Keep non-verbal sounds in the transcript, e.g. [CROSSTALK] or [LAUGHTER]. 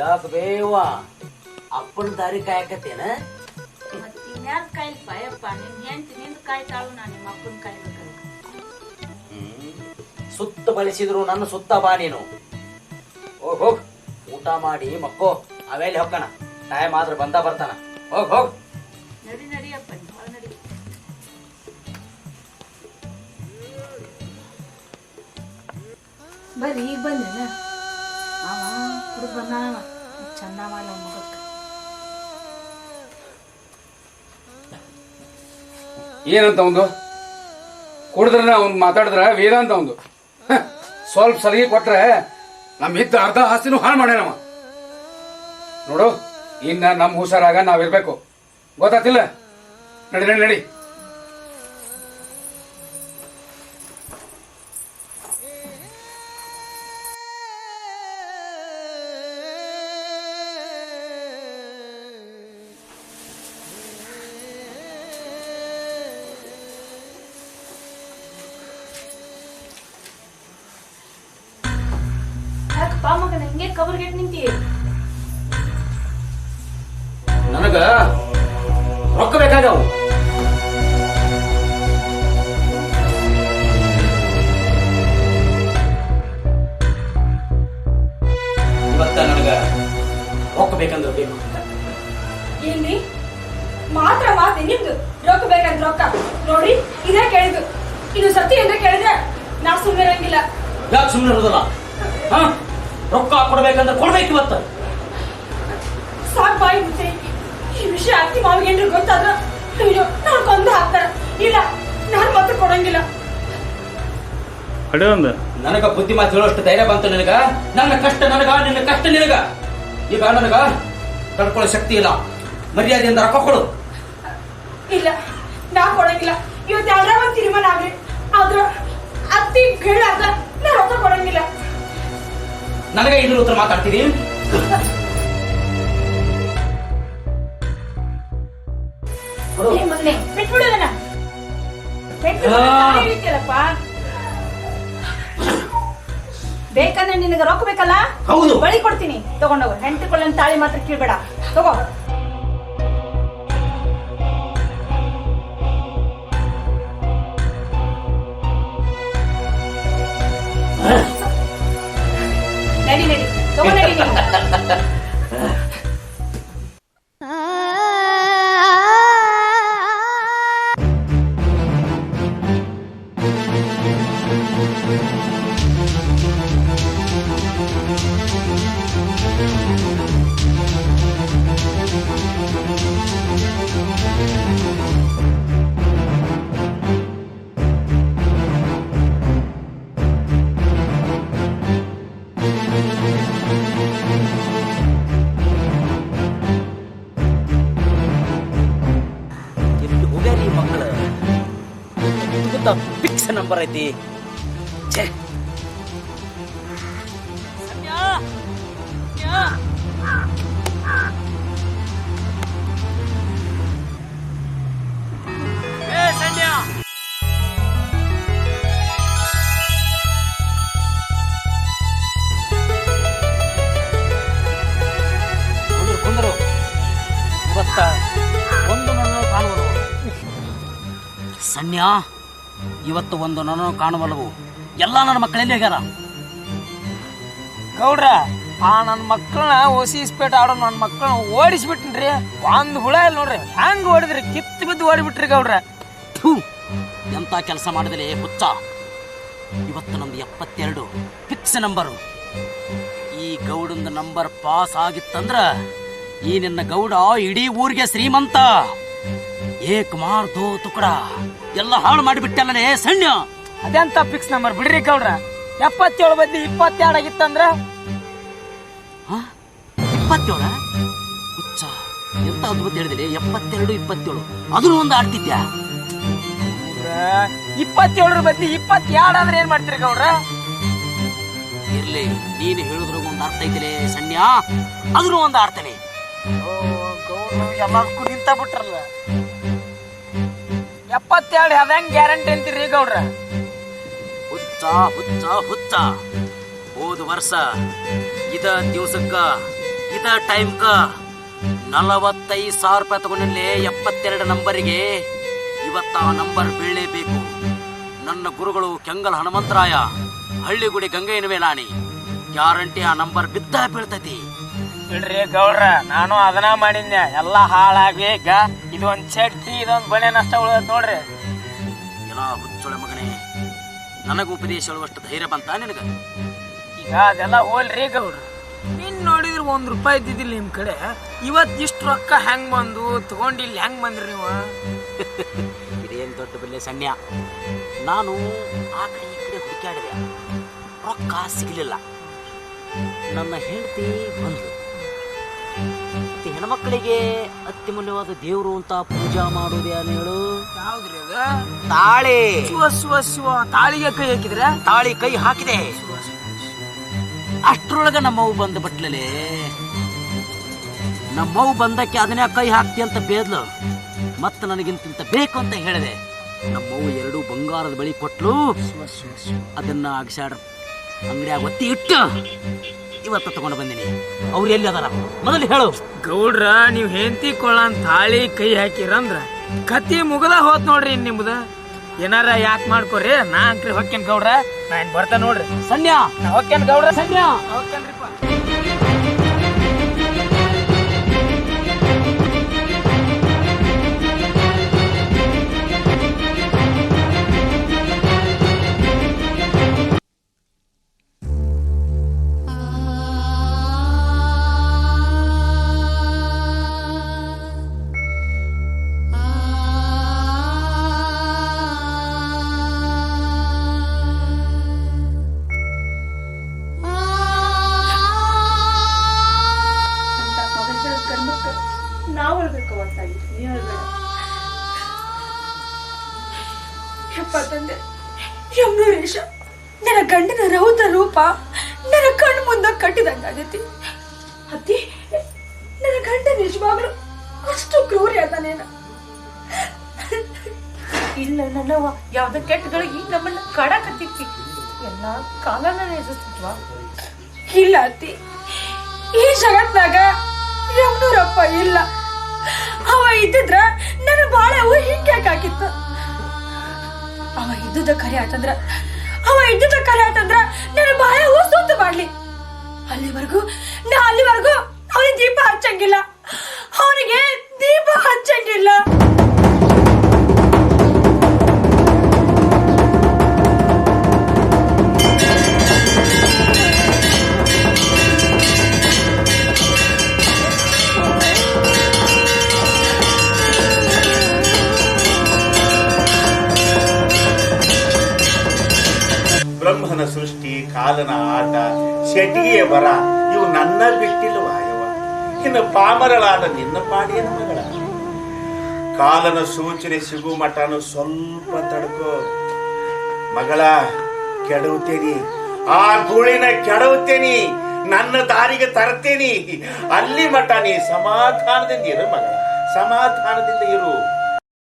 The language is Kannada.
ಯಾಕ ಬೇವ ಅಪ್ಪನ ದಾರಿ ಕಾಯಕತ್ತೇನ? ಮತ್ ಇನ್ಯಾರ್ ಕಾಯಿಲ್ಪ ಯಪ್ಪ ನಿನ್ ಹೆಂಡ್ತಿ ನಿಂದ ಕಾಯ್ತಾಳು ನಾ ನಿಮ್ಮ ಅಪ್ಪನ ಕಾಯ್ಬೇಕು ಸುತ್ತ ಬಳಸಿದ್ರು ನನ್ನ ಸುತ್ತ ಬಾ ನೀನು. ಹೋಗ್ ಹೋಗ್. ಊಟ ಮಾಡಿ ಮಕ್ಕೋ ಅವೇಲಿ ಹೊಕ್ಕಣ? ಟೈಮ್ ಆದ್ರೆ ಬಂದ ಬರ್ತಾನ. ಹೋಗ್ ಹೋಗ್. ನಡಿ ನಡಿಯಪ್ಪ ನಡಿ. ಬರ್ರಿ ಈಗ ಬಂದೇನ? ಅವ ಕುಡಿದು ಬಂದಾನವ ಏನಂತ ಒಂದು? ಕುಡಿದ್ರೆ ಅವ್ನು ಮಾತಾಡಿದ್ರ, ವೇದಾಂತ ಒಂದು. ಸ್ವಲ್ಪ ಸಲಿಗೆ ಕೊಟ್ರೆ ನಮ್ಮ ಇದ್ದ ಅರ್ಧ ಆಸ್ತಿನೂ ಹಾಳು ಮಾಡ್ಯಾನವ ನೋಡು, ಇನ್ನ ನಮ್ಮ ಹುಷಾರಾಗ ನಾವಿರ್ಬೇಕು. ಗೊತ್ತಾತಿಲ್ಲ ನಡಿ ನಡಿ ನಡಿ. ಮಗನ ಕವರ್ ಗೆಟ್ ನಿಂತಿ ನನಗ ರೊಕ್ಕ ಬೇಕಾಗವು ಇವತ್ತ ನನಗ ರೊಕ್ಕ ಬೇಕಂದ್ರೆ ಬೇಕು ಏನ್ರಿ? ಮಾತ್ರ ಮಾತೆ ನಿಮ್ದು ರೊಕ್ಕ ಬೇಕಂತ ರೊಕ್ಕ. ನೋಡ್ರಿ ಇದೇ ಕೇಳಿದ್ದು. ಇದು ಸತ್ಯ ಅಂತ ಕೇಳಿದ್ರೆ ನಾ ಸುಮ್ಮನೆ ಇರಂಗಿಲ್ಲ ಯಾಕೆ ಸುಮ್ಮನೆ ಇರೋದಲ್ಲ ಹಾ? ರೊಕ್ಕ ಕೊಡ್ಬೇಕಂದ್ರೆ ಕೊಡ್ಬೇಕು ಇವತ್ತು. ಸಾಕ್ ಬಾಯಿ ಮುಚ್ಚಿ. ಈ ವಿಷಯ ಅತ್ತಿ ಮಾವಿಗೆ ಏನ್ರಿ ಗೊತ್ತಾದ್ರ ಅಯ್ಯೋ ನಾನು ಕೊಂದು ಹಾಕ್ತಾರ. ಇಲ್ಲ ನಾನು ಮತ್ತೆ ಕೊಡಂಗಿಲ್ಲ. ಅಡೆ ಒಂದು. ನನಗ ಬುದ್ಧಿ ಮಾತು ಹೇಳೋಷ್ಟು ಧೈರ್ಯ ಬಂತು ನಿನಗ? ನನ್ನ ಕಷ್ಟ ನನಗ ನಿನ್ನ ಕಷ್ಟ ನಿನಗ? ಈಗ ನನಗ ತಡ್ಕೊಳ್ಳೋ ಶಕ್ತಿ ಇಲ್ಲ. ಮರ್ಯಾದೆಯಿಂದ ರೊಕ್ಕ ಕೊಡು. ಇಲ್ಲ ನಾ ಕೊಡಂಗಿಲ್ಲ. ಇವತ್ತು ಯಾವ್ದಾರ ಒಂದು ತೀರ್ಮಾನ ಆಗ್ಲಿ. ಆದ್ರ ಅತ್ತಿ ಕೇಳ ನಾ ರೊಕ್ಕ ಕೊಡಂಗಿಲ್ಲ ನನಗೆ ಇದ್ರ ಉತ್ತರ ಮಾತಾಡ್ತೀನಿ ಬೇಕಂದ್ರೆ ನಿನಗೆ ರೊಕ್ಕ ಬೇಕಲ್ಲ? ಹೌದು. ಬಳಿ ಕೊಡ್ತೀನಿ. ತಗೊಂಡೋಗ. ಹೆಂಡತಿ ಕೊಳ್ಳನ್ ತಾಳಿ ಮಾತ್ರ ಕೀಳ್ಬೇಡ. ತಗೋ. ನಡಿ ತಗೋ ನಡಿ ನೀನು ಎಲ್ಲಿ ಫಿಕ್ಸ್ ನಂಬರ್ ಐತಿ ಛೇ ಕುಂದ್ರು ಕುಂದ್ರು ಇವತ್ತ ಒಂದು ನನ್ನ ಕಾಣುವುದು ಸನ್ಯ ಇವತ್ತು ಒಂದು ನನ್ನ ಕಾಣಬಲ್ಲವು ಎಲ್ಲ ನನ್ನ ಮಕ್ಕಳಲ್ಲಿ ಹೋಗ್ಯಾರ ಗೌಡ್ರ, ಆ ನನ್ನ ಮಕ್ಕಳನ್ನ ಓಸಿ ಇಸ್ಪೇಟ್ ಆಡೋ ನನ್ನ ಮಕ್ಕಳನ್ನ ಓಡಿಸ್ಬಿಟ್ನ್ರಿ. ಒಂದು ಹುಳ ಇಲ್ಲ ನೋಡ್ರಿ. ಹೆಂಗ್ ಓಡಿದ್ರಿ? ಕಿತ್ತು ಬಿದ್ದು ಓಡಿಬಿಟ್ರಿ ಗೌಡ್ರ. ಥೂ. ಎಂತ ಕೆಲಸ ಮಾಡಿದ್ರೆ ಹುಚ್ಚ? ಇವತ್ತು ನಮ್ದು ಎಪ್ಪತ್ತೆರಡು ಫಿಕ್ಸ್ ನಂಬರು ಈ ಗೌಡಂದು ನಂಬರ್ ಪಾಸ್ ಆಗಿತ್ತಂದ್ರ ಈ ನಿನ್ನ ಗೌಡ ಇಡೀ ಊರಿಗೆ ಶ್ರೀಮಂತ. ಏಕ್ ಮಾರ್ ದೋ ತುಕಡ. ಎಲ್ಲ ಹಾಳು ಮಾಡಿಬಿಟ್ಟಲ್ಲೇ ಸಣ್ಣ. ಅದೆಂತ ಫಿಕ್ಸ್ ನಂಬರ್ ಬಿಡ್ರಿ ಗೌಡ್ರ. ಎಪ್ಪತ್ತೇಳು ಬದ್ಲಿ ಇಪ್ಪತ್ತೆರಡು ಆಗಿತ್ತಂದ್ರ? ಇಪ್ಪತ್ತೇಳ? ಹುಚ್ಚ. ಎಂತ ಅದ್ಭುತ ಹೇಳಿದಿರಿ? ಎಪ್ಪತ್ತೆರಡು ಇಪ್ಪತ್ತೇಳು. ಅದನ್ನು ಒಂದು ಆಡ್ತಿದ್ಯಾ? ಇಪ್ಪತ್ತೇಳರ ಬದ್ಲಿ ಇಪ್ಪತ್ತೆರಡು ಆದ್ರೆ ಏನ್ ಮಾಡ್ತೀರಿ ಗೌಡ್ರ? ಇರ್ಲಿ ನೀನು ಹೇಳಿದ್ರು ಒಂದು ಅರ್ಥ ಐತಿಲೇ ಸಣ್ಣ. ಅದನ್ನು ಒಂದು ಆಡ್ತೇನೆ. ಎಲ್ಲದಕ್ಕೂ ನಿಂತ ಬಿಟ್ರಲ್ಲ. ಎಪ್ಪತ್ತೆರಡು ಅದಂಗ್ ಗ್ಯಾರಂಟಿ ಅಂತೀರಿ ಗೌಡ್ರ ಹುಚ್ಚ ಹುಚ್ಚ ಹುಚ್ಚ. ಹೋದ ವರ್ಷ ಇದ ದಿವಸಕ್ಕ, ಇದ ಟೈಮ್ಕ ನಲವತ್ತೈದು ಸಾವಿರ ರೂಪಾಯಿ ತಗೊಂಡಲ್ಲಿ ಎಪ್ಪತ್ತೆರಡು ನಂಬರಿಗೆ ಇವತ್ತ ಆ ನಂಬರ್ ಬೀಳಲೇಬೇಕು ನನ್ನ ಗುರುಗಳು ಕೆಂಗಲ್ ಹನುಮಂತರಾಯ, ಹಳ್ಳಿಗುಡಿ ಗಂಗಯ್ಯನ ಮೇಲಾಣಿ ಗ್ಯಾರಂಟಿ ಆ ನಂಬರ್ ಬಿದ್ದ ಬೀಳ್ತೈತಿ. ಬಿಡ್ರಿ ಗೌಡ್ರ ನಾನು ಅದನ್ನ ಮಾಡಿದ್ನೆ ಎಲ್ಲ ಹಾಳಾಗಿ ಈಗ. ಇದೊಂದ್ ಚಟ್ಟಿ ಇದೊಂದ್ ಬಳೆ ನಷ್ಟ ಉಳಿದ ನೋಡ್ರಿ. ಎಲ್ಲ ಹುಚ್ಚೊಳೆ ಮಗನೇ ನನಗೆ ಉಪದೇಶ ಹೇಳುವಷ್ಟು ಧೈರ್ಯ ಬಂತ ನಿನಗ? ಈಗ ಅದೆಲ್ಲ ಹೋಲ್ರಿ ಗೌಡ್ರ. ನಿನ್ ನೋಡಿದ್ರೆ ಒಂದ್ ರೂಪಾಯಿ ಇದ್ದಿದ್ದಿಲ್ಲ ನಿಮ್ ಕಡೆ. ಇವತ್ ಇಷ್ಟು ರೊಕ್ಕ ಹೆಂಗ್ ಬಂದು? ತಗೊಂಡಿ ಇಲ್ಲಿ ಹೆಂಗ್ ಬಂದ್ರಿ ನೀವು? [LAUGHS] ಇದೇನ್ ದೊಡ್ಡ ಬೆಲೆ ಸಣ್ಣ ನಾನು ಆ ಕಡೆ ಈ ಕಡೆ ಹುಡುಕಾಡಿದೆ ರೊಕ್ಕ ಸಿಗಲಿಲ್ಲ. ನನ್ನ ಹೆಂಡತಿ ಬಂದ್ಲು. ಹೆಣ್ಮಕ್ಳಿಗೆ ಅತ್ಯಮೂಲ್ಯವಾದ ದೇವರು ಅಂತ ಪೂಜಾ ಮಾಡೋದು ಏನು ಹೇಳು. ಯಾವ್ದ್ರಿ ಅದ? ತಾಳಿ. ಶಿವ ಶಿವ ಶಿವ. ತಾಳಿಗೆ ಕೈ ಹಾಕಿದ್ರೆ? ತಾಳಿ ಕೈ ಹಾಕಿದೆ. ಅಷ್ಟ್ರೊಳಗ ನಮ್ಮವು ಬಂದ ಬಟ್ಲಲೆ ನಮ್ಮವು ಬಂದಕ್ಕೆ ಅದನ್ನೇ ಕೈ ಹಾಕ್ತಿ ಅಂತ ಬೇದ್ಲು. ಮತ್ತೆ ನನಗಿಂತ ಬೇಕು ಅಂತ ಹೇಳಿದೆ. ನಮ್ಮವು ಎರಡು ಬಂಗಾರದ ಬಳಿ ಕೊಟ್ಲು. ಅದನ್ನ ಅಗಸಾಡ ಅಂಗಡಿಯಾಗ ಒತ್ತಿ ಇಟ್ಟು ಇವತ್ತು ತಗೊಂಡು ಬಂದಿನಿ. ಅವ್ರು ಎಲ್ಲಿ ಅದಾರ? ಮೊದಲು ಹೇಳು. ಗೌಡ್ರ ನೀವ್ ಹೆಂಡತಿ ಕೊಳ್ಳನ್ ತಾಳಿ ಕೈ ಹಾಕಿರಂದ್ರ ಕತಿ ಮುಗದ ಹೋತ್ ನೋಡ್ರಿ ಇನ್ ನಿಮ್ದ. ಏನಾರ ಯಾಕೆ ಮಾಡ್ಕೋರಿ ನಾ ಅಂಕ್ರಿ ಹೊಕ್ಕೇನ್ ಗೌಡ್ರ. ನಾ ಏನ್ ಬರ್ತಾ ನೋಡ್ರಿ. ಸನ್ಯಾ. ಹೊಕ್ಕೇನ್ ಗೌಡ್ರ. ಸನ್ಯಾ. ಹೊಕ್ಕೇನ್ರಿಪ್ಪ. ನನ್ನ ಕಣ್ಣು ಮುಂದ ಕಟ್ಟಿದಂಗಾಗೈತಿ ಅತ್ತಿ, ನನ್ನ ಗಂಡ ನಿಜವಾಗ್ಲು ಅಷ್ಟು ಕ್ರೂರಿ ಅದಾನೇನ ಇಲ್ಲ ನನ್ನವ ಯಾವ್ದ ಕೆಟ್ಟಗಳಿಗೆ ನಮ್ಮನ್ನ ಕಡಕತ್ತಿತ್ತಿ ಎಲ್ಲ ಕಾಲನ ಎದುರಿಸ್ತಿದ್ವಾ ಇಲ್ಲ ಅತ್ತಿ, ಈ ಜಗತ್ನಾಗ ಯಮನೂರಪ್ಪ ಇಲ್ಲ. ಅವ ಇದ್ದಿದ್ರ ನನ್ನ ಬಾಳೆವು ಹಿಂಗ್ಯಾಕಾಕಿತ್ತು ಅವ ಇದ್ದುದ ಕರೆ ಆತಂದ್ರ ಅವ ಇದ್ದುದ ಕರೆ ಆತಂದ್ರ ನನ್ನ ಬಾಳೆವು ಸುತ್ತ ಮಾಡ್ಲಿ. ಅಲ್ಲಿವರೆಗೂ ನಾ ಅಲ್ಲಿವರೆಗೂ ಅವನಿಗೆ ದೀಪ ಹಚ್ಚಂಗಿಲ್ಲ. ಬ್ರಹ್ಮನ ಸೃಷ್ಟಿ, ಕಾಲನ ಆಟ ಶಟಿಯ ವರ, ಇವು ನನ್ನ ಬಿಟ್ಟಿಲ್ವ ಯವ ಇನ್ನು ಪಾಮರಳಾದ ನಿನ್ನ ಪಾಡಿಯ ಮಗಳ ಕಾಲನ ಸೂಚನೆ ಸಿಗು ಮಠನು ಸ್ವಲ್ಪ ತಡ್ಕೋ. ಮಗಳ, ಕೆಡವುತ್ತೇನಿ. ಆ ಧೂಳಿನ ಕೆಡವುತ್ತೇನಿ. ನನ್ನ ದಾರಿಗೆ ತರ್ತೇನಿ. ಅಲ್ಲಿ ಮಠ ನೀ ಸಮಾಧಾನದಿಂದ ಇರು ಮಗಳ. ಸಮಾಧಾನದಿಂದ ಇರು.